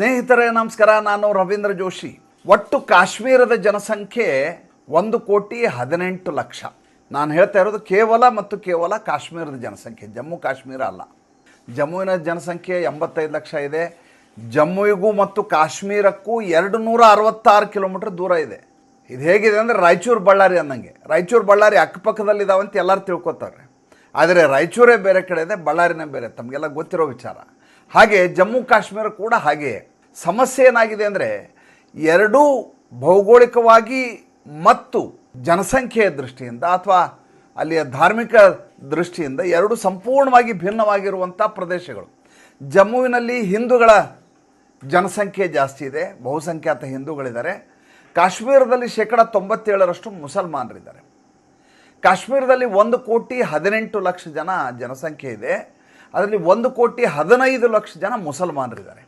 ಸ್ನೇಹಿತರೇ, ನಮಸ್ಕಾರ. ನಾನು ರವೀಂದ್ರ ಜೋಶಿ. ಒಟ್ಟು ಕಾಶ್ಮೀರದ ಜನಸಂಖ್ಯೆ ಒಂದು ಕೋಟಿ ಹದಿನೆಂಟು ಲಕ್ಷ. ನಾನು ಹೇಳ್ತಾ ಇರೋದು ಕೇವಲ ಮತ್ತು ಕೇವಲ ಕಾಶ್ಮೀರದ ಜನಸಂಖ್ಯೆ. ಜಮ್ಮು ಕಾಶ್ಮೀರ ಅಲ್ಲ. ಜಮ್ಮುವಿನ ಜನಸಂಖ್ಯೆ ಎಂಬತ್ತೈದು ಲಕ್ಷ ಇದೆ. ಜಮ್ಮುವಿಗೂ ಮತ್ತು ಕಾಶ್ಮೀರಕ್ಕೂ ಎರಡು ನೂರ ಅರವತ್ತಾರು ಕಿಲೋಮೀಟರ್ ದೂರ ಇದೆ. ಇದು ಹೇಗಿದೆ ಅಂದರೆ ರಾಯಚೂರು ಬಳ್ಳಾರಿ ಅನ್ನಂಗೆ. ರಾಯಚೂರು ಬಳ್ಳಾರಿ ಅಕ್ಕಪಕ್ಕದಲ್ಲಿದ್ದಾವಂತ ಎಲ್ಲರೂ ತಿಳ್ಕೊತಾರೆ. ಆದರೆ ರಾಯಚೂರೇ ಬೇರೆ ಕಡೆ ಇದೆ, ಬಳ್ಳಾರಿನೇ ಬೇರೆ. ತಮಗೆಲ್ಲ ಗೊತ್ತಿರೋ ವಿಚಾರ. ಹಾಗೆ ಜಮ್ಮು ಕಾಶ್ಮೀರ ಕೂಡ ಹಾಗೆಯೇ. ಸಮಸ್ಯೆ ಏನಾಗಿದೆ ಅಂದರೆ ಎರಡೂ ಭೌಗೋಳಿಕವಾಗಿ ಮತ್ತು ಜನಸಂಖ್ಯೆಯ ದೃಷ್ಟಿಯಿಂದ ಅಥವಾ ಅಲ್ಲಿಯ ಧಾರ್ಮಿಕ ದೃಷ್ಟಿಯಿಂದ ಎರಡು ಸಂಪೂರ್ಣವಾಗಿ ಭಿನ್ನವಾಗಿರುವಂಥ ಪ್ರದೇಶಗಳು. ಜಮ್ಮುವಿನಲ್ಲಿ ಹಿಂದೂಗಳ ಜನಸಂಖ್ಯೆ ಜಾಸ್ತಿ ಇದೆ, ಬಹುಸಂಖ್ಯಾತ ಹಿಂದೂಗಳಿದ್ದಾರೆ. ಕಾಶ್ಮೀರದಲ್ಲಿ ಶೇಕಡ ತೊಂಬತ್ತೇಳರಷ್ಟು ಮುಸಲ್ಮಾನರಿದ್ದಾರೆ. ಕಾಶ್ಮೀರದಲ್ಲಿ ಒಂದು ಕೋಟಿ ಹದಿನೆಂಟು ಲಕ್ಷ ಜನ ಜನಸಂಖ್ಯೆ ಇದೆ. ಅದರಲ್ಲಿ ಒಂದು ಕೋಟಿ ಹದಿನೈದು ಲಕ್ಷ ಜನ ಮುಸಲ್ಮಾನರಿದ್ದಾರೆ.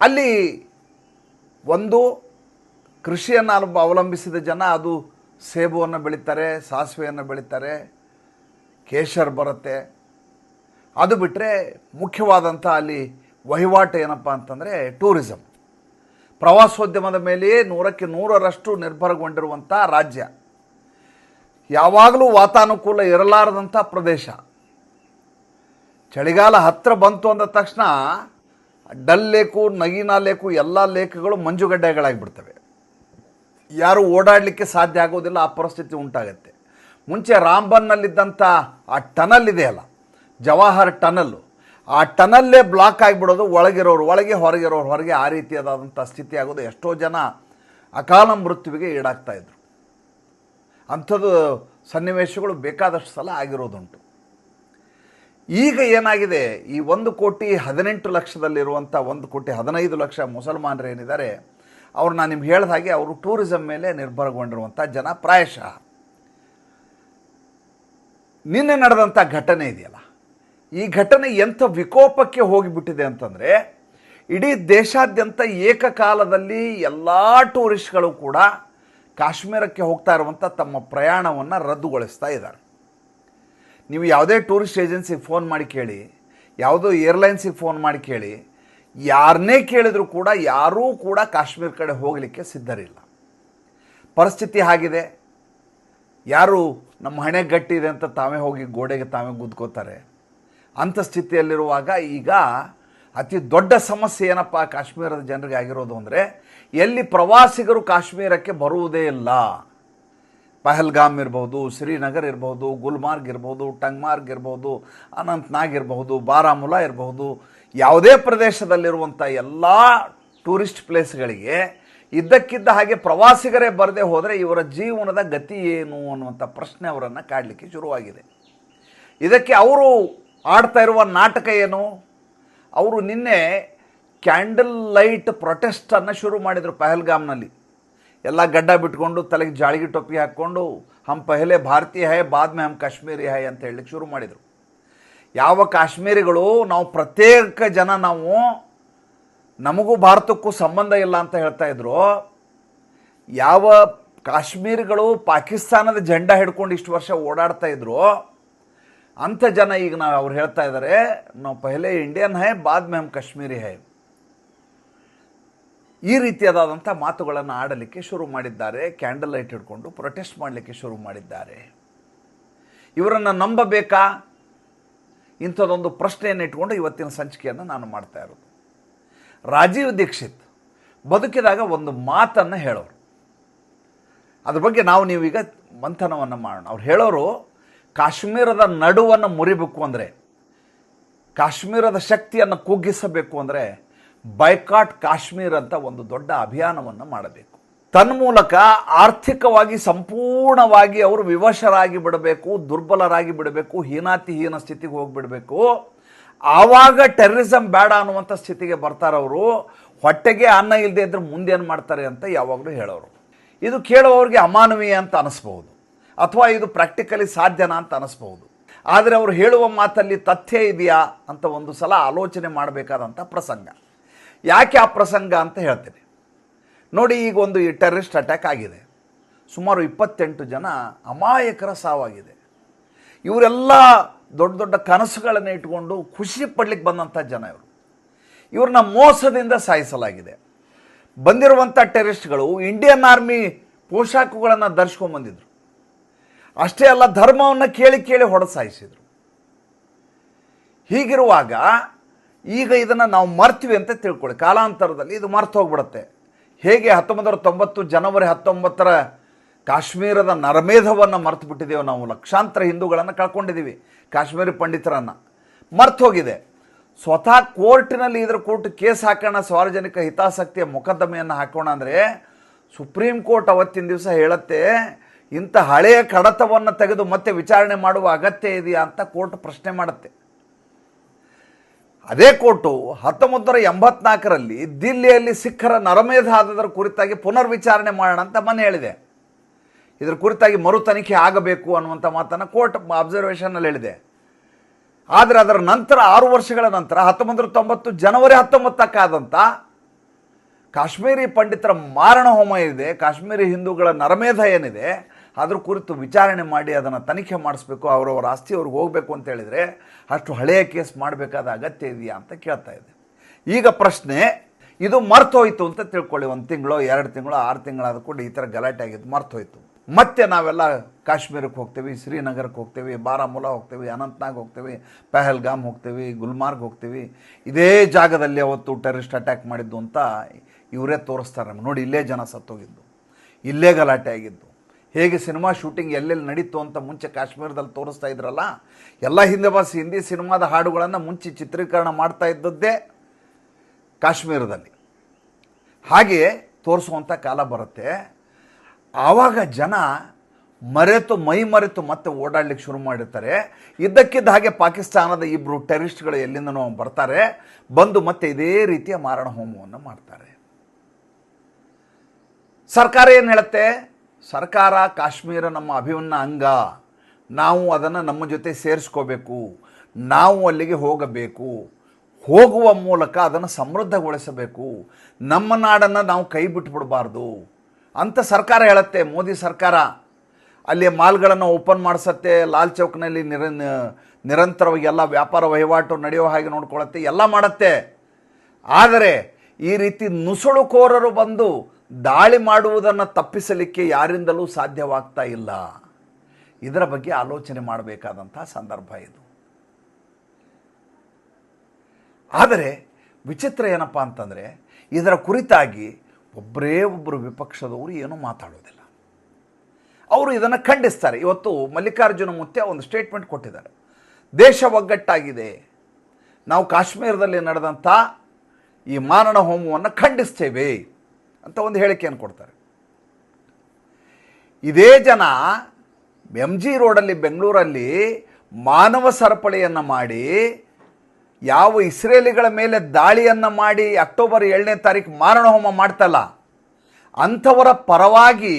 ಅಲ್ಲಿ ಒಂದು ಕೃಷಿಯನ್ನು ಅವ- ಅವಲಂಬಿಸಿದ ಜನ ಅದು ಸೇಬುವನ್ನು ಬೆಳೀತಾರೆ, ಸಾಸಿವೆಯನ್ನು ಬೆಳೀತಾರೆ, ಕೇಶರ್ ಬರುತ್ತೆ. ಅದು ಬಿಟ್ಟರೆ ಮುಖ್ಯವಾದಂಥ ಅಲ್ಲಿ ವಹಿವಾಟು ಏನಪ್ಪ ಅಂತಂದರೆ ಟೂರಿಸಮ್ ಪ್ರವಾಸೋದ್ಯಮದ ಮೇಲೆಯೇ ನೂರಕ್ಕೆ ನೂರರಷ್ಟು ನಿರ್ಭರಗೊಂಡಿರುವಂಥ ರಾಜ್ಯ. ಯಾವಾಗಲೂ ವಾತಾನುಕೂಲ ಇರಲಾರದಂಥ ಪ್ರದೇಶ. ಚಳಿಗಾಲ ಹತ್ತಿರ ಬಂತು ಅಂದ ತಕ್ಷಣ ಡಲ್ ಲೇಕು, ನಗೀನಾ ಲೇಕು, ಎಲ್ಲ ಲೇಖಗಳು ಮಂಜುಗಡ್ಡೆಗಳಾಗಿಬಿಡ್ತವೆ. ಯಾರು ಓಡಾಡಲಿಕ್ಕೆ ಸಾಧ್ಯ ಆಗೋದಿಲ್ಲ, ಆ ಪರಿಸ್ಥಿತಿ ಉಂಟಾಗತ್ತೆ. ಮುಂಚೆ ರಾಂಬನ್ನಲ್ಲಿದ್ದಂಥ ಆ ಟನಲ್ ಇದೆಯಲ್ಲ ಜವಾಹರ್ ಟನಲ್ಲು ಆ ಟನಲ್ಲೇ ಬ್ಲಾಕ್ ಆಗಿಬಿಡೋದು ಒಳಗಿರೋರು, ಒಳಗೆ ಹೊರಗಿರೋರು, ಹೊರಗೆ ಆ ರೀತಿಯಾದಂಥ ಸ್ಥಿತಿ ಆಗೋದು ಎಷ್ಟೋ ಜನ ಅಕಾಲ ಮೃತ್ಯುವಿಗೆ ಈಡಾಗ್ತಾಯಿದ್ರು ಅಂಥದ್ದು ಸನ್ನಿವೇಶಗಳು ಬೇಕಾದಷ್ಟು ಸಲ ಆಗಿರೋದುಂಟು. ಈಗ ಏನಾಗಿದೆ? ಈ ಒಂದು ಕೋಟಿ ಹದಿನೆಂಟು ಲಕ್ಷದಲ್ಲಿರುವಂಥ ಒಂದು ಕೋಟಿ ಹದಿನೈದು ಲಕ್ಷ ಮುಸಲ್ಮಾನರು ಏನಿದ್ದಾರೆ ಅವ್ರು ನಾನು ನಿಮ್ಗೆ ಹೇಳಿದ ಹಾಗೆ ಅವರು ಟೂರಿಸಂ ಮೇಲೆ ನಿರ್ಭರಗೊಂಡಿರುವಂಥ ಜನ ಪ್ರಾಯಶಃ. ನಿನ್ನೆ ನಡೆದಂಥ ಘಟನೆ ಇದೆಯಲ್ಲ, ಈ ಘಟನೆ ಎಂಥ ವಿಕೋಪಕ್ಕೆ ಹೋಗಿಬಿಟ್ಟಿದೆ ಅಂತಂದರೆ, ಇಡೀ ದೇಶಾದ್ಯಂತ ಏಕಕಾಲದಲ್ಲಿ ಎಲ್ಲ ಟೂರಿಸ್ಟ್ಗಳು ಕೂಡ ಕಾಶ್ಮೀರಕ್ಕೆ ಹೋಗ್ತಾ ಇರುವಂಥ ತಮ್ಮ ಪ್ರಯಾಣವನ್ನು ರದ್ದುಗೊಳಿಸ್ತಾ ಇದ್ದಾರೆ. ನೀವು ಯಾವುದೇ ಟೂರಿಸ್ಟ್ ಏಜೆನ್ಸಿಗೆ ಫೋನ್ ಮಾಡಿ ಕೇಳಿ, ಯಾವುದೋ ಏರ್ಲೈನ್ಸಿಗೆ ಫೋನ್ ಮಾಡಿ ಕೇಳಿ ಯಾರನ್ನೇ ಕೇಳಿದರೂ ಕೂಡ ಯಾರೂ ಕೂಡ ಕಾಶ್ಮೀರ ಕಡೆ ಹೋಗಲಿಕ್ಕೆ ಸಿದ್ಧರಿಲ್ಲ. ಪರಿಸ್ಥಿತಿ ಆಗಿದೆ ಯಾರು ನಮ್ಮ ಹಣೆ ಗಟ್ಟಿದೆ ಅಂತ ತಾವೇ ಹೋಗಿ ಗೋಡೆಗೆ ತಾವೇ ಗುದ್ಕೋತಾರೆ. ಅಂಥ ಸ್ಥಿತಿಯಲ್ಲಿರುವಾಗ ಈಗ ಅತಿ ದೊಡ್ಡ ಸಮಸ್ಯೆ ಏನಪ್ಪ ಕಾಶ್ಮೀರದ ಜನರಿಗೆ ಆಗಿರೋದು ಅಂದರೆ, ಎಲ್ಲಿ ಪ್ರವಾಸಿಗರು ಕಾಶ್ಮೀರಕ್ಕೆ ಬರುವುದೇ ಇಲ್ಲ. ಪಹಲ್ಗಾಮ್ ಇರ್ಬೋದು, ಶ್ರೀನಗರ್ ಇರ್ಬೋದು, ಗುಲ್ಮಾರ್ಗ್ ಇರ್ಬೋದು, ಟಂಗ್ಮಾರ್ಗ್ ಇರ್ಬೋದು, ಅನಂತ್ನಾಗ್ ಇರ್ಬೋದು ಬಾರಾಮುಲಾ ಇರಬಹುದು ಯಾವುದೇ ಪ್ರದೇಶದಲ್ಲಿರುವಂಥ ಎಲ್ಲ ಟೂರಿಸ್ಟ್ ಪ್ಲೇಸ್ಗಳಿಗೆ ಇದ್ದಕ್ಕಿದ್ದ ಹಾಗೆ ಪ್ರವಾಸಿಗರೇ ಬರದೇ ಹೋದರೆ ಇವರ ಜೀವನದ ಗತಿ ಏನು ಅನ್ನುವಂಥ ಪ್ರಶ್ನೆ ಅವರನ್ನು ಕಾಡಲಿಕ್ಕೆ ಶುರುವಾಗಿದೆ. ಇದಕ್ಕೆ ಅವರು ಆಡ್ತಾ ಇರುವ ನಾಟಕ ಏನು? ಅವರು ನಿನ್ನೆ ಕ್ಯಾಂಡಲ್ ಲೈಟ್ ಪ್ರೊಟೆಸ್ಟನ್ನು ಶುರು ಮಾಡಿದರು ಪಹಲ್ಗಾಮ್ನಲ್ಲಿ. ಎಲ್ಲ ಗಡ್ಡ ಬಿಟ್ಕೊಂಡು ತಲೆಗೆ ಜಾಳಿಗೆ ಟೊಪ್ಪಿ ಹಾಕ್ಕೊಂಡು, ಹಮ್ ಪಹಲೆ ಭಾರತೀಯ ಹೈ, ಬಾದ್ ಮೇ ಹಮ್ ಕಾಶ್ಮೀರಿ ಹೈ ಅಂತ ಹೇಳಲಿಕ್ಕೆ ಶುರು ಮಾಡಿದರು. ಯಾವ ಕಾಶ್ಮೀರಿಗಳು, ನಾವು ಪ್ರತ್ಯೇಕ ಜನ ನಾವು, ನಮಗೂ ಭಾರತಕ್ಕೂ ಸಂಬಂಧ ಇಲ್ಲ ಅಂತ ಹೇಳ್ತಾ ಇದ್ರು. ಯಾವ ಕಾಶ್ಮೀರಿಗಳು ಪಾಕಿಸ್ತಾನದ ಜಂಡ ಹಿಡ್ಕೊಂಡು ಇಷ್ಟು ವರ್ಷ ಓಡಾಡ್ತಾ ಇದ್ರು, ಅಂಥ ಜನ ಈಗ ನಾವು ಅವ್ರು ಹೇಳ್ತಾ ಇದ್ದಾರೆ ನಾವು ಪಹಲೆ ಇಂಡಿಯನ್ ಹೈ, ಬಾದ್ ಮೇ ಹಮ್ ಕಾಶ್ಮೀರಿ ಹೈ. ಈ ರೀತಿಯಾದಂಥ ಮಾತುಗಳನ್ನು ಆಡಲಿಕ್ಕೆ ಶುರು ಮಾಡಿದ್ದಾರೆ, ಕ್ಯಾಂಡಲ್ ಲೈಟ್ ಹಿಡ್ಕೊಂಡು ಪ್ರೊಟೆಸ್ಟ್ ಮಾಡಲಿಕ್ಕೆ ಶುರು ಮಾಡಿದ್ದಾರೆ. ಇವರನ್ನು ನಂಬಬೇಕಾ? ಇಂಥದ್ದೊಂದು ಪ್ರಶ್ನೆಯನ್ನು ಇಟ್ಕೊಂಡು ಇವತ್ತಿನ ಸಂಚಿಕೆಯನ್ನು ನಾನು ಮಾಡ್ತಾ ಇರೋದು. ರಾಜೀವ್ ದೀಕ್ಷಿತ್ ಬದುಕಿದಾಗ ಒಂದು ಮಾತನ್ನು ಹೇಳೋರು. ಅದ್ರ ಬಗ್ಗೆ ನಾವು ನೀವೀಗ ಮಂಥನವನ್ನು ಮಾಡೋಣ. ಅವ್ರು ಹೇಳೋರು, ಕಾಶ್ಮೀರದ ನಡುವನ್ನು ಮುರಿಬೇಕು ಅಂದರೆ, ಕಾಶ್ಮೀರದ ಶಕ್ತಿಯನ್ನು ಕುಗ್ಗಿಸಬೇಕು ಅಂದರೆ ಬೈಕಾಟ್ ಕಾಶ್ಮೀರ್ ಅಂತ ಒಂದು ದೊಡ್ಡ ಅಭಿಯಾನವನ್ನು ಮಾಡಬೇಕು. ತನ್ಮೂಲಕ ಆರ್ಥಿಕವಾಗಿ ಸಂಪೂರ್ಣವಾಗಿ ಅವರು ವಿವಶರಾಗಿ ಬಿಡಬೇಕು, ದುರ್ಬಲರಾಗಿ ಬಿಡಬೇಕು, ಹೀನಾತಿಹೀನ ಸ್ಥಿತಿಗೆ ಹೋಗಿಬಿಡಬೇಕು. ಆವಾಗ ಟೆರ್ರಿಸಮ್ ಬೇಡ ಅನ್ನುವಂಥ ಸ್ಥಿತಿಗೆ ಬರ್ತಾರವರು ಹೊಟ್ಟೆಗೆ ಅನ್ನ ಇಲ್ಲದೆ ಇದ್ರೆ ಮುಂದೇನು ಮಾಡ್ತಾರೆ ಅಂತ ಯಾವಾಗಲೂ ಹೇಳೋರು. ಇದು ಕೇಳುವವ್ರಿಗೆ ಅಮಾನವೀಯ ಅಂತ ಅನಿಸ್ಬಹುದು. ಅಥವಾ ಇದು ಪ್ರಾಕ್ಟಿಕಲಿ ಸಾಧ್ಯನಾ ಅಂತ ಅನಿಸ್ಬಹುದು. ಆದರೆ ಅವರು ಹೇಳುವ ಮಾತಲ್ಲಿ ತಥ್ಯ ಇದೆಯಾ ಅಂತ ಒಂದು ಸಲ ಆಲೋಚನೆ ಮಾಡಬೇಕಾದಂಥ ಪ್ರಸಂಗ. ಯಾಕೆ ಆ ಪ್ರಸಂಗ ಅಂತ ಹೇಳ್ತೇನೆ. ನೋಡಿ, ಈಗ ಒಂದು ಈ ಟೆರರಿಸ್ಟ್ ಅಟ್ಯಾಕ್ ಆಗಿದೆ. ಸುಮಾರು ಇಪ್ಪತ್ತೆಂಟು ಜನ ಅಮಾಯಕರ ಸಾವಾಗಿದೆ. ಇವರೆಲ್ಲ ದೊಡ್ಡ ದೊಡ್ಡ ಕನಸುಗಳನ್ನು ಇಟ್ಕೊಂಡು ಖುಷಿ ಪಡ್ಲಿಕ್ಕೆ ಬಂದಂಥ ಜನ ಇವರು. ಇವ್ರನ್ನ ಮೋಸದಿಂದ ಸಾಯಿಸಲಾಗಿದೆ. ಬಂದಿರುವಂಥ ಟೆರರಿಸ್ಟ್ಗಳು ಇಂಡಿಯನ್ ಆರ್ಮಿ ಪೋಷಾಕುಗಳನ್ನು ಧರಿಸ್ಕೊಂಬಂದಿದ್ರು ಅಷ್ಟೇ ಅಲ್ಲ, ಧರ್ಮವನ್ನು ಕೇಳಿ ಕೇಳಿ ಹೊಡೆದು ಸಾಯಿಸಿದ್ರು. ಹೀಗಿರುವಾಗ ಈಗ ಇದನ್ನು ನಾವು ಮರ್ತೀವಿ ಅಂತ ತಿಳ್ಕೊಳ್ಳಿ ಕಾಲಾಂತರದಲ್ಲಿ ಇದು ಮರ್ತು ಹೋಗ್ಬಿಡುತ್ತೆ. ಹೇಗೆ ಹತ್ತೊಂಬತ್ತು ತೊಂಬತ್ತು, ಜನವರಿ ಹತ್ತೊಂಬತ್ತರ ಕಾಶ್ಮೀರದ ನರಮೇಧವನ್ನು ಮರ್ತು ಬಿಟ್ಟಿದ್ದೇವೆ ನಾವು, ಲಕ್ಷಾಂತರ ಹಿಂದೂಗಳನ್ನು ಕಳ್ಕೊಂಡಿದ್ದೀವಿ, ಕಾಶ್ಮೀರಿ ಪಂಡಿತರನ್ನು. ಮರ್ತು ಹೋಗಿದೆ. ಸ್ವತಃ ಕೋರ್ಟಿನಲ್ಲಿ ಇದ್ರ ಕೋರ್ಟ್ ಕೇಸ್ ಹಾಕೋಣ, ಸಾರ್ವಜನಿಕ ಹಿತಾಸಕ್ತಿಯ ಮೊಕದ್ದಮೆಯನ್ನು ಹಾಕೋಣ ಅಂದರೆ ಸುಪ್ರೀಂ ಕೋರ್ಟ್ ಅವತ್ತಿನ ದಿವಸ ಹೇಳುತ್ತೆ, ಇಂಥ ಹಳೆಯ ಕಡತವನ್ನು ತೆಗೆದು ಮತ್ತೆ ವಿಚಾರಣೆ ಮಾಡುವ ಅಗತ್ಯ ಇದೆಯಾ ಅಂತ ಕೋರ್ಟ್ ಪ್ರಶ್ನೆ ಮಾಡುತ್ತೆ. ಅದೇ ಕೋರ್ಟು ಹತ್ತೊಂಬತ್ತು ನೂರ ಎಂಬತ್ನಾಲ್ಕರಲ್ಲಿ ದಿಲ್ಲಿಯಲ್ಲಿ ಸಿಖ್ಖರ ನರಮೇಧ ಆದದರ ಕುರಿತಾಗಿ ಪುನರ್ವಿಚಾರಣೆ ಮಾಡೋಣ ಅಂತ ಮನೆ ಹೇಳಿದೆ. ಇದರ ಕುರಿತಾಗಿ ಮರು ತನಿಖೆ ಆಗಬೇಕು ಅನ್ನುವಂಥ ಮಾತನ್ನು ಕೋರ್ಟ್ ಅಬ್ಸರ್ವೇಷನ್ನಲ್ಲಿ ಹೇಳಿದೆ. ಆದರೆ ಅದರ ನಂತರ ಆರು ವರ್ಷಗಳ ನಂತರ ಹತ್ತೊಂಬತ್ತು ನೂರ ತೊಂಬತ್ತು ಜನವರಿ ಹತ್ತೊಂಬತ್ತಕ್ಕಾದಂಥ ಕಾಶ್ಮೀರಿ ಪಂಡಿತರ ಮಾರಣ ಹೋಮ ಇದೆ. ಕಾಶ್ಮೀರಿ ಹಿಂದೂಗಳ ನರಮೇಧ ಏನಿದೆ? ಅದ್ರ ಕುರಿತು ವಿಚಾರಣೆ ಮಾಡಿ ಅದನ್ನು ತನಿಖೆ ಮಾಡಿಸ್ಬೇಕು ಅವರವರ ಆಸ್ತಿ ಅವ್ರಿಗೆ ಹೋಗಬೇಕು ಅಂತ ಹೇಳಿದರೆ ಅಷ್ಟು ಹಳೆಯ ಕೇಸ್ ಮಾಡಬೇಕಾದ ಅಗತ್ಯ ಇದೆಯಾ ಅಂತ ಕೇಳ್ತಾ ಇದೆ ಈಗ ಪ್ರಶ್ನೆ, ಇದು ಮರ್ತೋಯ್ತು ಅಂತ ತಿಳ್ಕೊಳ್ಳಿ. ಒಂದು ತಿಂಗಳು, ಎರಡು ತಿಂಗಳು, ಆರು ತಿಂಗಳಾದ ಕೂಡ ಈ ಥರ ಗಲಾಟೆ ಆಗಿದ್ದು ಮರ್ತೋಯ್ತು. ಮತ್ತೆ ನಾವೆಲ್ಲ ಕಾಶ್ಮೀರಕ್ಕೆ ಹೋಗ್ತೀವಿ, ಶ್ರೀನಗರಕ್ಕೆ ಹೋಗ್ತೀವಿ ಬಾರಾಮುಲಾ ಹೋಗ್ತೀವಿ, ಅನಂತ್ನಾಗ್ ಹೋಗ್ತೀವಿ, ಪಹಲ್ಗಾಮ್ ಹೋಗ್ತೀವಿ, ಗುಲ್ಮಾರ್ಗ್ ಹೋಗ್ತೀವಿ. ಇದೇ ಜಾಗದಲ್ಲಿ ಅವತ್ತು ಟೆರರಿಸ್ಟ್ ಅಟ್ಯಾಕ್ ಮಾಡಿದ್ದು ಅಂತ ಇವರೇ ತೋರಿಸ್ತಾರೆ ನೋಡಿ, ಇಲ್ಲೇ ಜನ ಸತ್ತೋಗಿದ್ದು. ಇಲ್ಲೇ ಗಲಾಟೆ ಆಗಿದ್ದು. ಹೇಗೆ ಸಿನಿಮಾ ಶೂಟಿಂಗ್ ಎಲ್ಲೆಲ್ಲಿ ನಡೀತು ಅಂತ ಮುಂಚೆ ಕಾಶ್ಮೀರದಲ್ಲಿ ತೋರಿಸ್ತಾ ಇದ್ರಲ್ಲ, ಎಲ್ಲ ಹಿಂದೆ ಬಸ್ ಹಿಂದಿ ಸಿನಿಮಾದ ಹಾಡುಗಳನ್ನು ಮುಂಚೆ ಚಿತ್ರೀಕರಣ ಮಾಡ್ತಾ ಇದ್ದದ್ದೇ ಕಾಶ್ಮೀರದಲ್ಲಿ. ಹಾಗೆಯೇ ತೋರಿಸುವಂಥ ಕಾಲ ಬರುತ್ತೆ. ಆವಾಗ ಜನ ಮರೆತು, ಮೈ ಮರೆತು ಮತ್ತೆ ಓಡಾಡ್ಲಿಕ್ಕೆ ಶುರು ಮಾಡಿರ್ತಾರೆ. ಇದ್ದಕ್ಕಿದ್ದ ಹಾಗೆ ಪಾಕಿಸ್ತಾನದ ಇಬ್ಬರು ಟೆರಿಸ್ಟ್ಗಳು ಎಲ್ಲಿಂದನೋ ಬರ್ತಾರೆ, ಬಂದು ಮತ್ತೆ ಇದೇ ರೀತಿಯ ಮಾರಣ ಹೋಮವನ್ನು ಮಾಡ್ತಾರೆ. ಸರ್ಕಾರ ಏನು ಹೇಳುತ್ತೆ? ಸರ್ಕಾರ ಕಾಶ್ಮೀರ ನಮ್ಮ ಅಭಿವನ್ನ ಅಂಗ. ನಾವು ಅದನ್ನು ನಮ್ಮ ಜೊತೆ ಸೇರಿಸ್ಕೋಬೇಕು. ನಾವು ಅಲ್ಲಿಗೆ ಹೋಗಬೇಕು. ಹೋಗುವ ಮೂಲಕ ಅದನ್ನು ಸಮೃದ್ಧಗೊಳಿಸಬೇಕು. ನಮ್ಮ ನಾಡನ್ನು ನಾವು ಕೈ ಬಿಟ್ಬಿಡಬಾರ್ದು ಅಂತ ಸರ್ಕಾರ ಹೇಳುತ್ತೆ. ಮೋದಿ ಸರ್ಕಾರ. ಅಲ್ಲಿ ಮಾಲ್ಗಳನ್ನು ಓಪನ್ ಮಾಡಿಸತ್ತೆ. ಲಾಲ್ ಚೌಕ್ನಲ್ಲಿ ನಿರ, ನಿರಂತರವಾಗಿ ಎಲ್ಲ ವ್ಯಾಪಾರ ವಹಿವಾಟು ನಡೆಯೋ ಹಾಗೆ ನೋಡ್ಕೊಳತ್ತೆ. ಎಲ್ಲ ಮಾಡುತ್ತೆ. ಆದರೆ ಈ ರೀತಿ ನುಸುಳುಕೋರರು ಬಂದು ದಾಳಿ ಮಾಡುವುದನ್ನು ತಪ್ಪಿಸಲಿಕ್ಕೆ ಯಾರಿಂದಲೂ ಸಾಧ್ಯವಾಗ್ತಾ ಇಲ್ಲ. ಇದರ ಬಗ್ಗೆ ಆಲೋಚನೆ ಮಾಡಬೇಕಾದಂಥ ಸಂದರ್ಭ ಇದು. ಆದರೆ ವಿಚಿತ್ರ ಏನಪ್ಪ ಅಂತಂದರೆ, ಇದರ ಕುರಿತಾಗಿ ಒಬ್ಬರೇ ಒಬ್ಬರು ವಿಪಕ್ಷದವರು ಏನೂ ಮಾತಾಡೋದಿಲ್ಲ. ಅವರು ಇದನ್ನು ಖಂಡಿಸ್ತಾರೆ. ಇವತ್ತು ಮಲ್ಲಿಕಾರ್ಜುನ ಮುತ್ಯ ಒಂದು ಸ್ಟೇಟ್ಮೆಂಟ್ ಕೊಟ್ಟಿದ್ದಾರೆ. ದೇಶ ಒಗ್ಗಟ್ಟಾಗಿದೆ. ನಾವು ಕಾಶ್ಮೀರದಲ್ಲಿ ನಡೆದಂಥ ಈ ಮಾರಣ ಹೋಮವನ್ನು ಖಂಡಿಸ್ತೇವೆ. ಅಂತ ಒಂದು ಹೇಳಿಕೆಯನ್ನು ಕೊಡ್ತಾರೆ. ಇದೇ ಜನ ಎಂ ಜಿ ರೋಡಲ್ಲಿ ಬೆಂಗಳೂರಲ್ಲಿ ಮಾನವ ಸರಪಳಿಯನ್ನು ಮಾಡಿ, ಯಾವ ಇಸ್ರೇಲಿಗಳ ಮೇಲೆ ದಾಳಿಯನ್ನು ಮಾಡಿ ಅಕ್ಟೋಬರ್ ಏಳನೇ ತಾರೀಕು ಮಾರಣ ಹೋಮ ಮಾಡ್ತಲ್ಲ, ಅಂಥವರ ಪರವಾಗಿ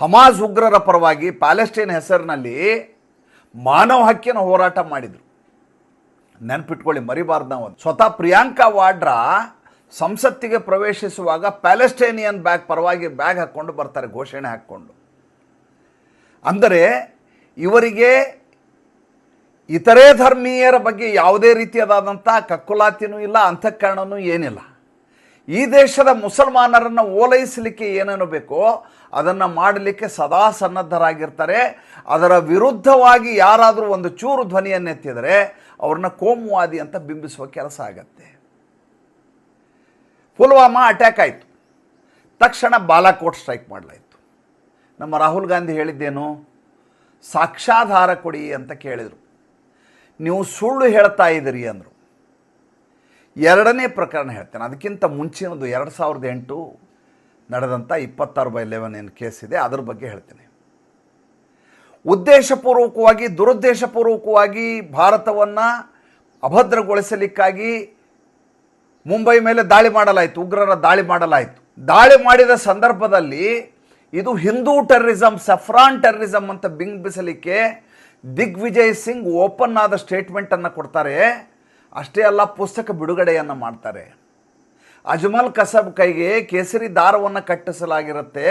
ಹಮಾಜ್ ಉಗ್ರರ ಪರವಾಗಿ ಪ್ಯಾಲೆಸ್ಟೈನ್ ಹೆಸರಿನಲ್ಲಿ ಮಾನವ ಹಕ್ಕಿನ ಹೋರಾಟ ಮಾಡಿದರು. ನೆನ್ಪಿಟ್ಕೊಳ್ಳಿ ಮರಿಬಾರ್ದು ನಾವು. ಸ್ವತಃ ಪ್ರಿಯಾಂಕಾ ವಾಡ್ರಾ ಸಂಸತ್ತಿಗೆ ಪ್ರವೇಶಿಸುವಾಗ ಪ್ಯಾಲೆಸ್ಟೇನಿಯನ್ ಬ್ಯಾಗ್ ಪರವಾಗಿ ಬ್ಯಾಗ್ ಹಾಕ್ಕೊಂಡು ಬರ್ತಾರೆ, ಘೋಷಣೆ ಹಾಕ್ಕೊಂಡು. ಅಂದರೆ ಇವರಿಗೆ ಇತರೆ ಧರ್ಮೀಯರ ಬಗ್ಗೆ ಯಾವುದೇ ರೀತಿಯಾದಂಥ ಕಕ್ಕುಲಾತಿನೂ ಇಲ್ಲ, ಅಂತಃಕರಣನೂ ಏನಿಲ್ಲ. ಈ ದೇಶದ ಮುಸಲ್ಮಾನರನ್ನು ಓಲೈಸಲಿಕ್ಕೆ ಏನೇನು ಬೇಕೋ ಅದನ್ನು ಮಾಡಲಿಕ್ಕೆ ಸದಾ ಸನ್ನದ್ಧರಾಗಿರ್ತಾರೆ. ಅದರ ವಿರುದ್ಧವಾಗಿ ಯಾರಾದರೂ ಒಂದು ಚೂರು ಧ್ವನಿಯನ್ನೆತ್ತಿದರೆ ಅವ್ರನ್ನ ಕೋಮುವಾದಿ ಅಂತ ಬಿಂಬಿಸುವ ಕೆಲಸ ಆಗತ್ತೆ. ಪುಲ್ವಾಮಾ ಅಟ್ಯಾಕ್ ಆಯಿತು. ತಕ್ಷಣ ಬಾಲಾಕೋಟ್ ಸ್ಟ್ರೈಕ್ ಮಾಡಲಾಯಿತು. ನಮ್ಮ ರಾಹುಲ್ ಗಾಂಧಿ ಹೇಳಿದ್ದೇನು? ಸಾಕ್ಷಾಧಾರ ಕೊಡಿ ಅಂತ ಕೇಳಿದರು. ನೀವು ಸುಳ್ಳು ಹೇಳ್ತಾ ಇದ್ದೀರಿ ಅಂದರು. ಎರಡನೇ ಪ್ರಕರಣ ಹೇಳ್ತೇನೆ. ಅದಕ್ಕಿಂತ ಮುಂಚಿನದು ಎರಡು ಸಾವಿರದ ಎಂಟು ನಡೆದಂಥ ಇಪ್ಪತ್ತಾರು ಬೈ ಲೆವೆನ್ ಏನು ಕೇಸ್ ಇದೆ, ಅದ್ರ ಬಗ್ಗೆ ಹೇಳ್ತೇನೆ. ಉದ್ದೇಶಪೂರ್ವಕವಾಗಿ, ದುರುದ್ದೇಶಪೂರ್ವಕವಾಗಿ ಭಾರತವನ್ನು ಅಭದ್ರಗೊಳಿಸಲಿಕ್ಕಾಗಿ ಮುಂಬೈ ಮೇಲೆ ದಾಳಿ ಮಾಡಲಾಯಿತು, ಉಗ್ರರ ದಾಳಿ ಮಾಡಲಾಯಿತು. ದಾಳಿ ಮಾಡಿದ ಸಂದರ್ಭದಲ್ಲಿ ಇದು ಹಿಂದೂ ಟೆರ್ರಿಸಮ್ ಸಫ್ರಾನ್ ಟೆರ್ರಿಸಮ್ ಅಂತ ಬಿಂಬಿಸಲಿಕ್ಕೆ ದಿಗ್ವಿಜಯ್ ಸಿಂಗ್ ಓಪನ್ ಆದ ಸ್ಟೇಟ್ಮೆಂಟನ್ನು ಕೊಡ್ತಾರೆ. ಅಷ್ಟೇ ಅಲ್ಲ, ಪುಸ್ತಕ ಬಿಡುಗಡೆಯನ್ನು ಮಾಡ್ತಾರೆ. ಅಜ್ಮಲ್ ಕಸಬ್ ಕೈಗೆ ಕೇಸರಿ ದಾರವನ್ನು ಕಟ್ಟಿಸಲಾಗಿರುತ್ತೆ.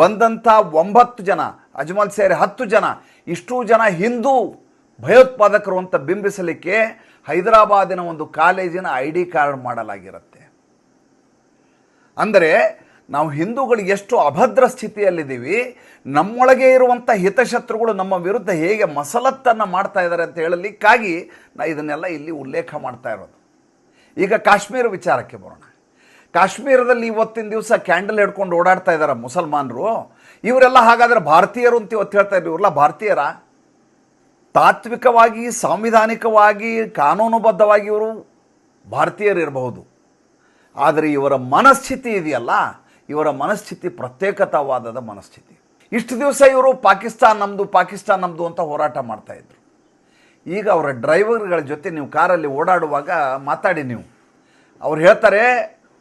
ಬಂದಂಥ ಒಂಬತ್ತು ಜನ, ಅಜ್ಮಲ್ ಸೇರಿ ಹತ್ತು ಜನ, ಇಷ್ಟು ಜನ ಹಿಂದೂ ಭಯೋತ್ಪಾದಕರು ಅಂತ ಬಿಂಬಿಸಲಿಕ್ಕೆ ಹೈದರಾಬಾದಿನ ಒಂದು ಕಾಲೇಜಿನ ಐ ಡಿ ಕಾರ್ಡ್ ಮಾಡಲಾಗಿರುತ್ತೆ. ಅಂದರೆ ನಾವು ಹಿಂದೂಗಳು ಎಷ್ಟು ಅಭದ್ರ ಸ್ಥಿತಿಯಲ್ಲಿದ್ದೀವಿ, ನಮ್ಮೊಳಗೆ ಇರುವಂಥ ಹಿತಶತ್ರುಗಳು ನಮ್ಮ ವಿರುದ್ಧ ಹೇಗೆ ಮಸಲತ್ತನ್ನು ಮಾಡ್ತಾ ಇದ್ದಾರೆ ಅಂತ ಹೇಳಲಿಕ್ಕಾಗಿ ನಾ ಇದನ್ನೆಲ್ಲ ಇಲ್ಲಿ ಉಲ್ಲೇಖ ಮಾಡ್ತಾ ಇರೋದು. ಈಗ ಕಾಶ್ಮೀರ ವಿಚಾರಕ್ಕೆ ಬರೋಣ. ಕಾಶ್ಮೀರದಲ್ಲಿ ಇವತ್ತಿನ ದಿವಸ ಕ್ಯಾಂಡಲ್ ಹಿಡ್ಕೊಂಡು ಓಡಾಡ್ತಾ ಇದ್ದಾರೆ ಮುಸಲ್ಮಾನರು. ಇವರೆಲ್ಲ ಹಾಗಾದರೆ ಭಾರತೀಯರು ಅಂತ ಇವತ್ತು ಹೇಳ್ತಾ ಇದ್ರು ಇವರೆಲ್ಲ ಭಾರತೀಯರ? ತಾತ್ವಿಕವಾಗಿ, ಸಾಂವಿಧಾನಿಕವಾಗಿ, ಕಾನೂನುಬದ್ಧವಾಗಿ ಇವರು ಭಾರತೀಯರಿರಬಹುದು. ಆದರೆ ಇವರ ಮನಸ್ಥಿತಿ ಇದೆಯಲ್ಲ? ಇವರ ಮನಸ್ಥಿತಿ ಪ್ರತ್ಯೇಕತಾವಾದದ ಮನಸ್ಥಿತಿ. ಇಷ್ಟು ದಿವಸ ಇವರು ಪಾಕಿಸ್ತಾನ್ ನಮ್ಮದು ಪಾಕಿಸ್ತಾನ್ ನಮ್ಮದು ಅಂತ ಹೋರಾಟ ಮಾಡ್ತಾಯಿದ್ರು ಈಗ ಅವರ ಡ್ರೈವರ್ಗಳ ಜೊತೆ ನೀವು ಕಾರಲ್ಲಿ ಓಡಾಡುವಾಗ ಮಾತಾಡಿ ನೀವು. ಅವ್ರು ಹೇಳ್ತಾರೆ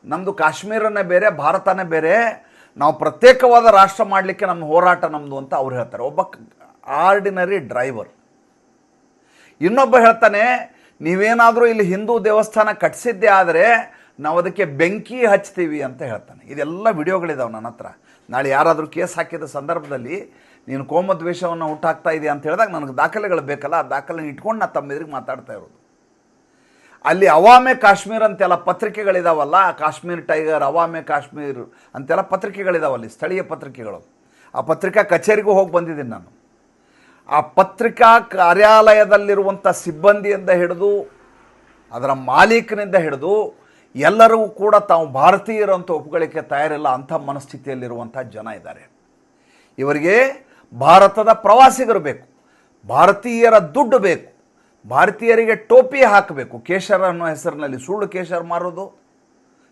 ನಮ್ಮದು ಕಾಶ್ಮೀರನೇ ಬೇರೆ, ಭಾರತನೇ ಬೇರೆ. ನಾವು ಪ್ರತ್ಯೇಕವಾದ ರಾಷ್ಟ್ರ ಮಾಡಲಿಕ್ಕೆ ನಮ್ಮ ಹೋರಾಟ ನಮ್ಮದು ಅಂತ ಅವ್ರು ಹೇಳ್ತಾರೆ. ಒಬ್ಬ ಆರ್ಡಿನರಿ ಡ್ರೈವರ್ ಇನ್ನೊಬ್ಬ ಹೇಳ್ತಾನೆ, ನೀವೇನಾದರೂ ಇಲ್ಲಿ ಹಿಂದೂ ದೇವಸ್ಥಾನ ಕಟ್ಟಿಸಿದ್ದೆ ಆದರೆ ನಾವು ಅದಕ್ಕೆ ಬೆಂಕಿ ಹಚ್ತೀವಿ ಅಂತ ಹೇಳ್ತಾನೆ. ಇದೆಲ್ಲ ವಿಡಿಯೋಗಳಿದಾವೆ ನನ್ನ ಹತ್ರ. ನಾಳೆ ಯಾರಾದರೂ ಕೇಸ್ ಹಾಕಿದ ಸಂದರ್ಭದಲ್ಲಿ ನೀನು ಕೋಮದ್ವೇಷವನ್ನು ಹುಟ್ಟಾಕ್ತಾ ಇದೆಯಾ ಅಂತ ಹೇಳಿದಾಗ ನನಗೆ ದಾಖಲೆಗಳು ಬೇಕಲ್ಲ, ಆ ದಾಖಲೆನ ಇಟ್ಕೊಂಡು ನಾನು ತಮ್ಮ ಎದುರಿಗೆ ಮಾತಾಡ್ತಾ ಇರೋದು. ಅಲ್ಲಿ ಅವಾಮೆ ಕಾಶ್ಮೀರ್ ಅಂತೆಲ್ಲ ಪತ್ರಿಕೆಗಳಿದಾವಲ್ಲ ಕಾಶ್ಮೀರ್ ಟೈಗರ್, ಅವಾಮೆ ಕಾಶ್ಮೀರ್ ಅಂತೆಲ್ಲ ಪತ್ರಿಕೆಗಳಿದಾವಲ್ಲಿ, ಸ್ಥಳೀಯ ಪತ್ರಿಕೆಗಳು. ಆ ಪತ್ರಿಕಾ ಕಚೇರಿಗೂ ಹೋಗಿ ಬಂದಿದ್ದೀನಿ ನಾನು. ಆ ಪತ್ರಿಕಾ ಕಾರ್ಯಾಲಯದಲ್ಲಿರುವಂಥ ಸಿಬ್ಬಂದಿಯಿಂದ ಹಿಡಿದು, ಅದರ ಮಾಲೀಕನಿಂದ ಹಿಡಿದು ಎಲ್ಲರೂ ಕೂಡ ತಾವು ಭಾರತೀಯರು ಅಂತ ತಯಾರಿಲ್ಲ, ಅಂಥ ಮನಸ್ಥಿತಿಯಲ್ಲಿರುವಂಥ ಜನ ಇದ್ದಾರೆ. ಇವರಿಗೆ ಭಾರತದ ಪ್ರವಾಸಿಗರು ಬೇಕು, ಭಾರತೀಯರ ದುಡ್ಡು ಬೇಕು, ಭಾರತೀಯರಿಗೆ ಟೋಪಿ ಹಾಕಬೇಕು. ಕೇಶರ ಅನ್ನೋ ಹೆಸರಿನಲ್ಲಿ ಸುಳ್ಳು ಕೇಶರ್ ಮಾರೋದು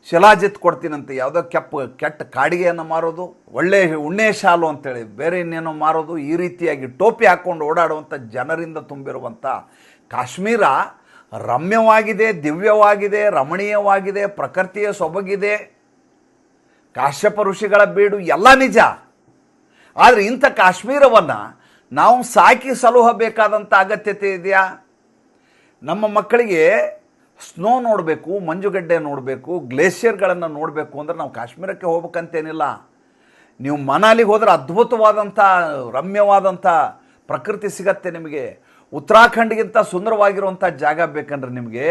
ಶಿಲಾಜಿತ್ ಕೊಡ್ತೀನಂತೆ, ಯಾವುದೋ ಕೆಪ್ಪ, ಕೆಟ್ಟ ಕಾಡಿಗೆಯನ್ನು ಮಾರೋದು, ಒಳ್ಳೆ ಉಣ್ಣೆ ಶಾಲು ಅಂತೇಳಿ ಬೇರೆ ಇನ್ನೇನೋ ಮಾರೋದು, ಈ ರೀತಿಯಾಗಿ ಟೋಪಿ ಹಾಕ್ಕೊಂಡು ಓಡಾಡುವಂಥ ಜನರಿಂದ ತುಂಬಿರುವಂಥ ಕಾಶ್ಮೀರ ರಮ್ಯವಾಗಿದೆ, ದಿವ್ಯವಾಗಿದೆ, ರಮಣೀಯವಾಗಿದೆ, ಪ್ರಕೃತಿಯ ಸೊಬಗಿದೆ. ಕಾಶ್ಯಪ ಋಷಿಗಳ ಬೀಡು ಎಲ್ಲ ನಿಜ. ಆದರೆ ಇಂಥ ಕಾಶ್ಮೀರವನ್ನು ನಾವು ಸಾಕಿ ಸಲುಹಬೇಕಾದಂಥ ಅಗತ್ಯತೆ ಇದೆಯಾ? ನಮ್ಮ ಮಕ್ಕಳಿಗೆ ಸ್ನೋ ನೋಡಬೇಕು, ಮಂಜುಗಡ್ಡೆ ನೋಡಬೇಕು ಗ್ಲೇಷಿಯರ್ಗಳನ್ನು ನೋಡಬೇಕು ಅಂದರೆ ನಾವು ಕಾಶ್ಮೀರಕ್ಕೆ ಹೋಗ್ಬೇಕಂತೇನಿಲ್ಲ. ನೀವು ಮನಾಲಿಗೆ ಹೋದರೆ ಅದ್ಭುತವಾದಂಥ, ರಮ್ಯವಾದಂಥ ಪ್ರಕೃತಿ ಸಿಗತ್ತೆ ನಿಮಗೆ. ಉತ್ತರಾಖಂಡ್ಗಿಂತ ಸುಂದರವಾಗಿರುವಂಥ ಜಾಗ ಬೇಕಂದ್ರೆ ನಿಮಗೆ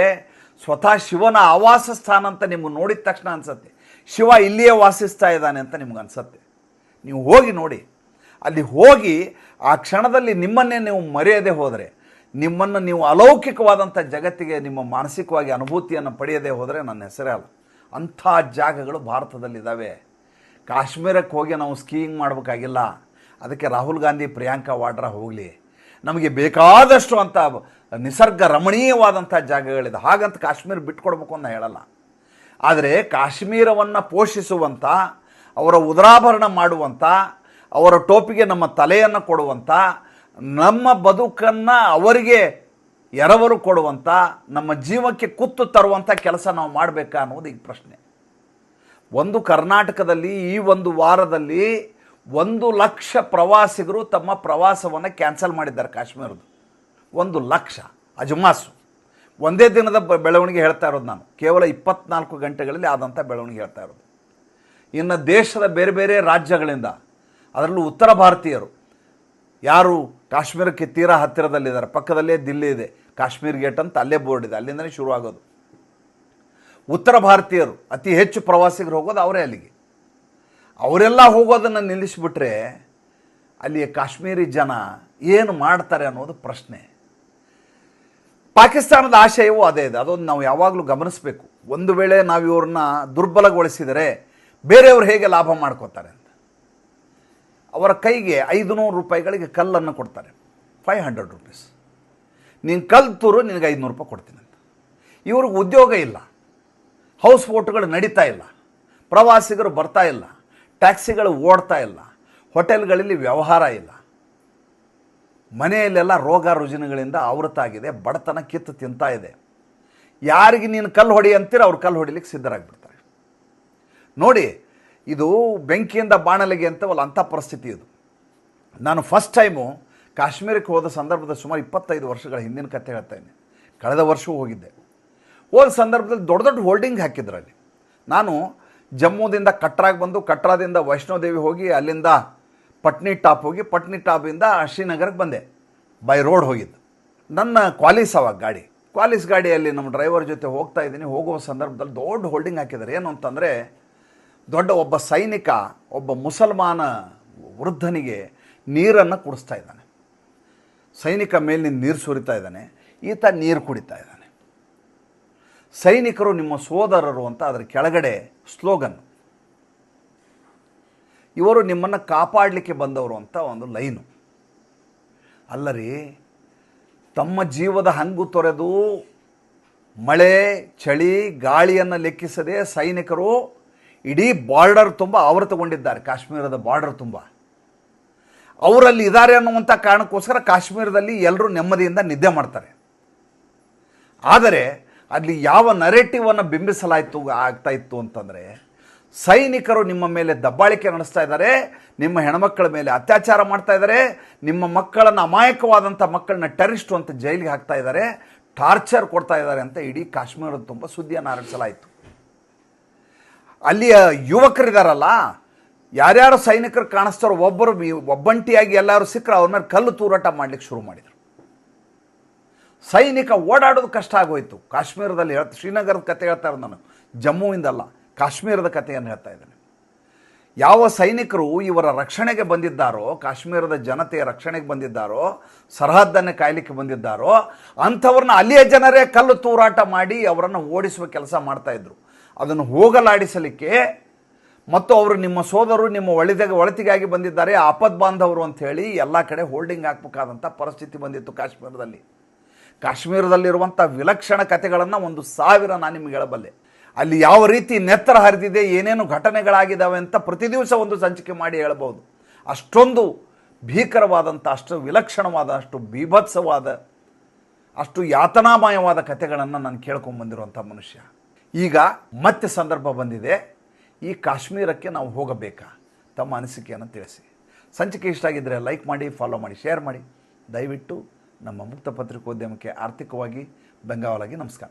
ಸ್ವತಃ ಶಿವನ ಆವಾಸ ಸ್ಥಾನ ಅಂತ ನಿಮ್ಗೆ ನೋಡಿದ ತಕ್ಷಣ ಅನ್ಸತ್ತೆ. ಶಿವ ಇಲ್ಲಿಯೇ ವಾಸಿಸ್ತಾ ಇದ್ದಾನೆ ಅಂತ ನಿಮ್ಗೆ ಅನ್ಸತ್ತೆ. ನೀವು ಹೋಗಿ ನೋಡಿ. ಅಲ್ಲಿ ಹೋಗಿ ಆ ಕ್ಷಣದಲ್ಲಿ ನಿಮ್ಮನ್ನೇ ನೀವು ಮರೆಯದೆ ಹೋದರೆ ನಿಮ್ಮನ್ನು ನೀವು ಅಲೌಕಿಕವಾದಂಥ ಜಗತ್ತಿಗೆ ನಿಮ್ಮ ಮಾನಸಿಕವಾಗಿ ಅನುಭೂತಿಯನ್ನು ಪಡೆಯದೇ ಹೋದರೆ ನನ್ನ ಹೆಸರೇ ಅಲ್ಲ. ಅಂಥ ಜಾಗಗಳು ಭಾರತದಲ್ಲಿದ್ದಾವೆ. ಕಾಶ್ಮೀರಕ್ಕೆ ಹೋಗಿ ನಾವು ಸ್ಕೀಯಿಂಗ್ ಮಾಡಬೇಕಾಗಿಲ್ಲ. ಅದಕ್ಕೆ ರಾಹುಲ್ ಗಾಂಧಿ, ಪ್ರಿಯಾಂಕಾ ವಾಡ್ರಾ ಹೋಗಲಿ. ನಮಗೆ ಬೇಕಾದಷ್ಟು ಅಂತ ನಿಸರ್ಗ ರಮಣೀಯವಾದಂಥ ಜಾಗಗಳಿದೆ. ಹಾಗಂತ ಕಾಶ್ಮೀರ ಬಿಟ್ಕೊಡ್ಬೇಕು ಅಂತ ಹೇಳಲ್ಲ. ಆದರೆ ಕಾಶ್ಮೀರವನ್ನು ಪೋಷಿಸುವಂಥ, ಅವರ ಉದರಾಭರಣ ಮಾಡುವಂಥ, ಅವರ ಟೋಪಿಗೆ ನಮ್ಮ ತಲೆಯನ್ನು ಕೊಡುವಂಥ ನಮ್ಮ ಬದುಕನ್ನು ಅವರಿಗೆ ಎರವಲು ಕೊಡುವಂಥ ನಮ್ಮ ಜೀವಕ್ಕೆ ಕುತ್ತು ತರುವಂಥ ಕೆಲಸ ನಾವು ಮಾಡಬೇಕಾ ಅನ್ನೋದು ಈಗ ಪ್ರಶ್ನೆ. ಒಂದು ಕರ್ನಾಟಕದಲ್ಲಿ ಈ ಒಂದು ವಾರದಲ್ಲಿ ಒಂದು ಲಕ್ಷ ಪ್ರವಾಸಿಗರು ತಮ್ಮ ಪ್ರವಾಸವನ್ನು ಕ್ಯಾನ್ಸಲ್ ಮಾಡಿದ್ದಾರೆ ಕಾಶ್ಮೀರದ್ದು. ಒಂದು ಲಕ್ಷ, ಅಜಮಾಸು. ಒಂದೇ ದಿನದ ಬೆಳವಣಿಗೆ ಹೇಳ್ತಾ ಇರೋದು ನಾನು. ಕೇವಲ ಇಪ್ಪತ್ನಾಲ್ಕು ಗಂಟೆಗಳಲ್ಲಿ ಆದಂಥ ಬೆಳವಣಿಗೆ ಹೇಳ್ತಾ ಇರೋದು. ಇನ್ನು ದೇಶದ ಬೇರೆ ಬೇರೆ ರಾಜ್ಯಗಳಿಂದ, ಅದರಲ್ಲೂ ಉತ್ತರ ಭಾರತೀಯರು, ಯಾರು ಕಾಶ್ಮೀರಕ್ಕೆ ತೀರಾ ಹತ್ತಿರದಲ್ಲಿದ್ದಾರೆ. ಪಕ್ಕದಲ್ಲೇ ದಿಲ್ಲಿ ಇದೆ. ಕಾಶ್ಮೀರ್ ಗೇಟ್ ಅಂತ ಅಲ್ಲೇ ಬೋರ್ಡ್ ಇದೆ. ಅಲ್ಲಿಂದನೇ ಶುರುವಾಗೋದು. ಉತ್ತರ ಭಾರತೀಯರು, ಅತಿ ಹೆಚ್ಚು ಪ್ರವಾಸಿಗರು ಹೋಗೋದು ಅವರೇ ಅಲ್ಲಿಗೆ. ಅವರೆಲ್ಲ ಹೋಗೋದನ್ನು ನಿಲ್ಲಿಸಿಬಿಟ್ರೆ ಅಲ್ಲಿಯ ಕಾಶ್ಮೀರಿ ಜನ ಏನು ಮಾಡ್ತಾರೆ ಅನ್ನೋದು ಪ್ರಶ್ನೆ. ಪಾಕಿಸ್ತಾನದ ಆಶಯವೂ ಅದೇ ಇದೆ. ಅದೊಂದು ನಾವು ಯಾವಾಗಲೂ ಗಮನಿಸಬೇಕು. ಒಂದು ವೇಳೆ ನಾವು ಇವ್ರನ್ನ ದುರ್ಬಲಗೊಳಿಸಿದರೆ ಬೇರೆಯವರು ಹೇಗೆ ಲಾಭ ಮಾಡ್ಕೋತಾರೆ? ಅವರ ಕೈಗೆ ಐದು ನೂರು ರೂಪಾಯಿಗಳಿಗೆ ಕಲ್ಲನ್ನು ಕೊಡ್ತಾರೆ. ಫೈವ್ ಹಂಡ್ರೆಡ್ ರುಪೀಸ್ ನೀನು ಕಲ್ಲು ತೂರು, ನಿನಗೆ ಐದುನೂರು ರೂಪಾಯಿ ಕೊಡ್ತೀನಿ ಅಂತ. ಇವ್ರಿಗೆ ಉದ್ಯೋಗ ಇಲ್ಲ. ಹೌಸ್ ಬೋಟ್ಗಳು ನಡೀತಾ ಇಲ್ಲ. ಪ್ರವಾಸಿಗರು ಬರ್ತಾ ಇಲ್ಲ. ಟ್ಯಾಕ್ಸಿಗಳು ಓಡ್ತಾ ಇಲ್ಲ. ಹೋಟೆಲ್ಗಳಲ್ಲಿ ವ್ಯವಹಾರ ಇಲ್ಲ. ಮನೆಯಲ್ಲೆಲ್ಲ ರೋಗ ರುಜಿನಗಳಿಂದ ಆವೃತ್ತಾಗಿದೆ, ಬಡತನ ಕಿತ್ತು ತಿಂತಾ ಇದೆ. ಯಾರಿಗೆ ನೀನು ಕಲ್ಲು ಹೊಡಿ ಅಂತೀರ ಅವ್ರು ಕಲ್ಲು ಹೊಡಿಲಿಕ್ಕೆ ಸಿದ್ಧರಾಗ್ಬಿಡ್ತಾರೆ. ನೋಡಿ ಇದು ಬೆಂಕಿಯಿಂದ ಬಾಣಲೆಗೆ ಅಂತವಲ್ಲ ಅಂಥ ಪರಿಸ್ಥಿತಿ ಇದು. ನಾನು ಫಸ್ಟ್ ಟೈಮು ಕಾಶ್ಮೀರಕ್ಕೆ ಹೋದ ಸಂದರ್ಭದಲ್ಲಿ ಸುಮಾರು ಇಪ್ಪತ್ತೈದು ವರ್ಷಗಳ ಹಿಂದಿನ ಕಥೆ ಹೇಳ್ತಾ ಇದ್ದೀನಿ ಕಳೆದ ವರ್ಷವೂ ಹೋಗಿದ್ದೆ. ಹೋದ ಸಂದರ್ಭದಲ್ಲಿ ದೊಡ್ಡ ದೊಡ್ಡ ಹೋಲ್ಡಿಂಗ್ ಹಾಕಿದ್ರು ಅಲ್ಲಿ ನಾನು ಜಮ್ಮುದಿಂದ ಕಟ್ರಾಗೆ ಬಂದು ಕಟ್ರಾದಿಂದ ವೈಷ್ಣೋದೇವಿ ಹೋಗಿ ಅಲ್ಲಿಂದ ಪಟ್ನಿ ಟಾಪ್ ಹೋಗಿ ಪಟ್ನಿ ಟಾಪಿಂದ ಶ್ರೀನಗರಕ್ಕೆ ಬಂದೆ. ಬೈ ರೋಡ್ ಹೋಗಿದ್ದು. ನನ್ನ ಕ್ವಾಲಿಸ್ ಅವಾಗ ಗಾಡಿ. ಕ್ವಾಲಿಸ್ ಗಾಡಿಯಲ್ಲಿ ನಮ್ಮ ಡ್ರೈವರ್ ಜೊತೆ ಹೋಗ್ತಾ ಇದ್ದೀನಿ. ಹೋಗುವ ಸಂದರ್ಭದಲ್ಲಿ ದೊಡ್ಡ ಹೋಲ್ಡಿಂಗ್ ಹಾಕಿದ್ದಾರೆ. ಏನು ಅಂತಂದರೆ ದೊಡ್ಡ ಒಬ್ಬ ಸೈನಿಕ, ಒಬ್ಬ ಮುಸಲ್ಮಾನ ವೃದ್ಧನಿಗೆ ನೀರನ್ನು ಕುಡಿಸ್ತಾ ಇದ್ದಾನೆ. ಸೈನಿಕ ಮೇಲಿನಿಂದ ನೀರು ಸುರಿತಾ ಇದ್ದಾನೆ. ಈತ ನೀರು ಕುಡಿತಾ ಇದ್ದಾನೆ. ಸೈನಿಕರು ನಿಮ್ಮ ಸೋದರರು ಅಂತ ಅದರ ಕೆಳಗಡೆ ಸ್ಲೋಗನ್. ಇವರು ನಿಮ್ಮನ್ನು ಕಾಪಾಡಲಿಕ್ಕೆ ಬಂದವರು ಅಂತ ಒಂದು ಲೈನು. ಅಲ್ಲರಿ, ತಮ್ಮ ಜೀವದ ಹಂಗು ತೊರೆದು ಮಳೆ, ಚಳಿ, ಗಾಳಿಯನ್ನು ಲೆಕ್ಕಿಸದೆ ಸೈನಿಕರು ಇಡೀ ಬಾರ್ಡರ್ ತುಂಬ ಆವೃತಗೊಂಡಿದ್ದಾರೆ ಕಾಶ್ಮೀರದ ಬಾರ್ಡರ್ ತುಂಬ. ಅವರಲ್ಲಿ ಇದ್ದಾರೆ ಅನ್ನುವಂಥ ಕಾರಣಕ್ಕೋಸ್ಕರ ಕಾಶ್ಮೀರದಲ್ಲಿ ಎಲ್ಲರೂ ನೆಮ್ಮದಿಯಿಂದ ನಿದ್ದೆ ಮಾಡ್ತಾರೆ. ಆದರೆ, ಅಲ್ಲಿ ಯಾವ ನರೇಟಿವನ್ನು ಬಿಂಬಿಸಲಾಯಿತು, ಆಗ್ತಾ ಇತ್ತು ಅಂತಂದರೆ, ಸೈನಿಕರು ನಿಮ್ಮ ಮೇಲೆ ದಬ್ಬಾಳಿಕೆ ನಡೆಸ್ತಾ ಇದ್ದಾರೆ, ನಿಮ್ಮ ಹೆಣ್ಮಕ್ಕಳ ಮೇಲೆ ಅತ್ಯಾಚಾರ ಮಾಡ್ತಾ ಇದ್ದಾರೆ, ನಿಮ್ಮ ಮಕ್ಕಳನ್ನು ಅಮಾಯಕವಾದಂಥ ಮಕ್ಕಳನ್ನ ಟೆರಿಸ್ಟು ಅಂತ ಜೈಲಿಗೆ ಹಾಕ್ತಾ ಇದ್ದಾರೆ, ಟಾರ್ಚರ್ ಕೊಡ್ತಾ ಇದ್ದಾರೆ ಅಂತ ಇಡೀ ಕಾಶ್ಮೀರದ ತುಂಬ ಸುದ್ದಿಯನ್ನು ಹರಡಿಸಲಾಯಿತು ಅಲ್ಲಿಯ ಯುವಕರಿದಾರಲ್ಲ, ಯಾರ್ಯಾರು ಸೈನಿಕರು ಕಾಣಿಸ್ತಾರೋ ಒಬ್ಬರು ಒಬ್ಬಂಟಿಯಾಗಿ ಎಲ್ಲರೂ ಸಿಕ್ಕರೆ ಅವ್ರ ಮೇಲೆ ಕಲ್ಲು ತೂರಾಟ ಮಾಡ್ಲಿಕ್ಕೆ ಶುರು ಮಾಡಿದರು. ಸೈನಿಕ ಓಡಾಡೋದು ಕಷ್ಟ ಆಗೋಯ್ತು. ಕಾಶ್ಮೀರದಲ್ಲಿ ಹೇಳ್ತ, ಶ್ರೀನಗರದ ಕತೆ ಹೇಳ್ತಾ ಇರೋದು ನಾನು. ಜಮ್ಮುವಿಂದಲ್ಲ, ಕಾಶ್ಮೀರದ ಕಥೆಯನ್ನು ಹೇಳ್ತಾ ಇದ್ದೇನೆ. ಯಾವ ಸೈನಿಕರು ಇವರ ರಕ್ಷಣೆಗೆ ಬಂದಿದ್ದಾರೋ, ಕಾಶ್ಮೀರದ ಜನತೆಯ ರಕ್ಷಣೆಗೆ ಬಂದಿದ್ದಾರೋ, ಸರಹದ್ದನ್ನು ಕಾಯಲಿಕ್ಕೆ ಬಂದಿದ್ದಾರೋ, ಅಂಥವ್ರನ್ನ ಅಲ್ಲಿಯ ಜನರೇ ಕಲ್ಲು ತೂರಾಟ ಮಾಡಿ ಅವರನ್ನು ಓಡಿಸುವ ಕೆಲಸ ಮಾಡ್ತಾ ಇದ್ರು. ಅದನ್ನು ಹೋಗಲಾಡಿಸಲಿಕ್ಕೆ ಮತ್ತು ಅವರು ನಿಮ್ಮ ಸೋದರು ನಿಮ್ಮ ಒಳಿದಾಗ ಒಳತಿಗಾಗಿ ಬಂದಿದ್ದಾರೆ ಆಪದ್ ಬಾಂಧವರು ಅಂತ ಹೇಳಿ ಎಲ್ಲ ಕಡೆ ಹೋಲ್ಡಿಂಗ್ ಹಾಕಬೇಕಾದಂಥ ಪರಿಸ್ಥಿತಿ ಬಂದಿತ್ತು ಕಾಶ್ಮೀರದಲ್ಲಿ. ಕಾಶ್ಮೀರದಲ್ಲಿರುವಂಥ ವಿಲಕ್ಷಣ ಕಥೆಗಳನ್ನು ಒಂದು ಸಾವಿರ ನಾನು ನಿಮಗೆ ಹೇಳಬಲ್ಲೆ. ಅಲ್ಲಿ ಯಾವ ರೀತಿ ನೆತ್ತರ ಹರಿದಿದೆ, ಏನೇನು ಘಟನೆಗಳಾಗಿದ್ದಾವೆ ಅಂತ ಪ್ರತಿ ದಿವಸ ಒಂದು ಸಂಚಿಕೆ ಮಾಡಿ ಹೇಳ್ಬೋದು. ಅಷ್ಟೊಂದು ಭೀಕರವಾದಂಥ, ಅಷ್ಟು ವಿಲಕ್ಷಣವಾದ, ಅಷ್ಟು ಬೀಭತ್ಸವಾದ, ಅಷ್ಟು ಯಾತನಾಮಯವಾದ ಕಥೆಗಳನ್ನು ನಾನು ಕೇಳ್ಕೊಂಬಂದಿರುವಂಥ ಮನುಷ್ಯ. ಈಗ ಮತ್ತೆ ಸಂದರ್ಭ ಬಂದಿದೆ. ಈ ಕಾಶ್ಮೀರಕ್ಕೆ ನಾವು ಹೋಗಬೇಕಾ? ತಮ್ಮ ಅನಿಸಿಕೆಯನ್ನು ತಿಳಿಸಿ. ಸಂಚಿಕೆ ಇಷ್ಟ ಆಗಿದ್ದರೆ ಲೈಕ್ ಮಾಡಿ ಫಾಲೋ ಮಾಡಿ ಶೇರ್ ಮಾಡಿ. ದಯವಿಟ್ಟು ನಮ್ಮ ಮುಕ್ತ ಪತ್ರಿಕೋದ್ಯಮಕ್ಕೆ ಆರ್ಥಿಕವಾಗಿ ಬೆಂಗಾವಲಾಗಿ ನಮಸ್ಕಾರ.